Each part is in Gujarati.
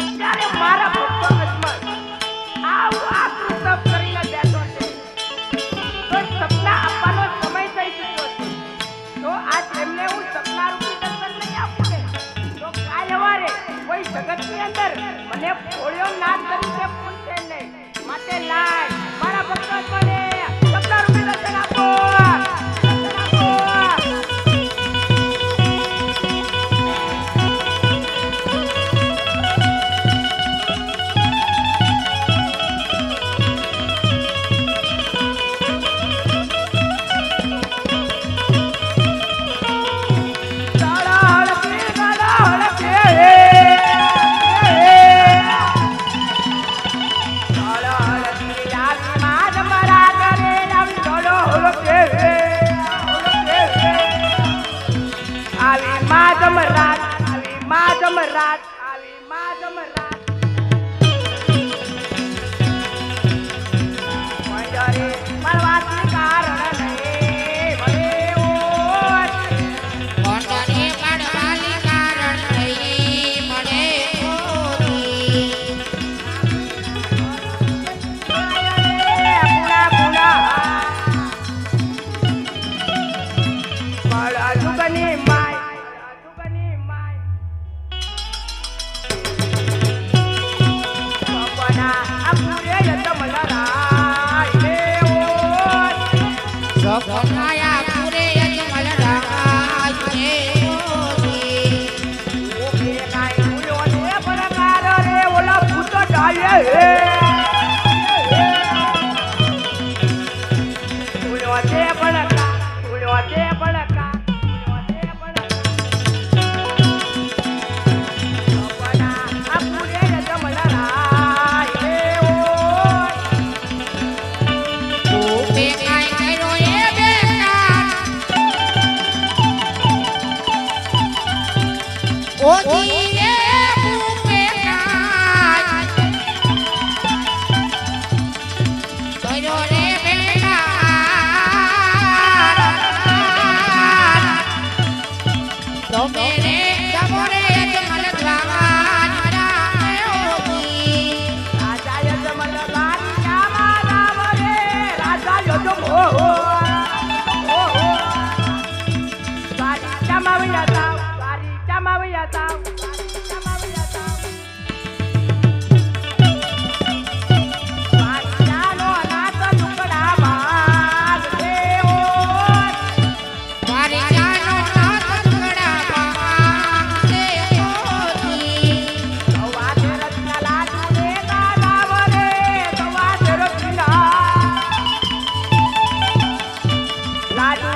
અત્યારે મારા મગજમાં આવું આકરું તપ કરીને બેઠો છે. તો સપના આપવાનો સમય થઈ ચૂક્યો છે. તો આજ હું સપના રૂપી નહીં આપું ને, તો કાલ સવારે કોઈ જગતની અંદર મને પોળિયો નાશ કરી છે પૂછશે નહીં. માટે લાય Thank you. Don't, don't,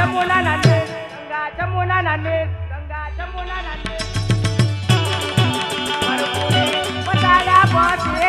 Jamuna નાને ગંગા જમુના નાને ગંગા જમુના નાને. બતાડા બોલે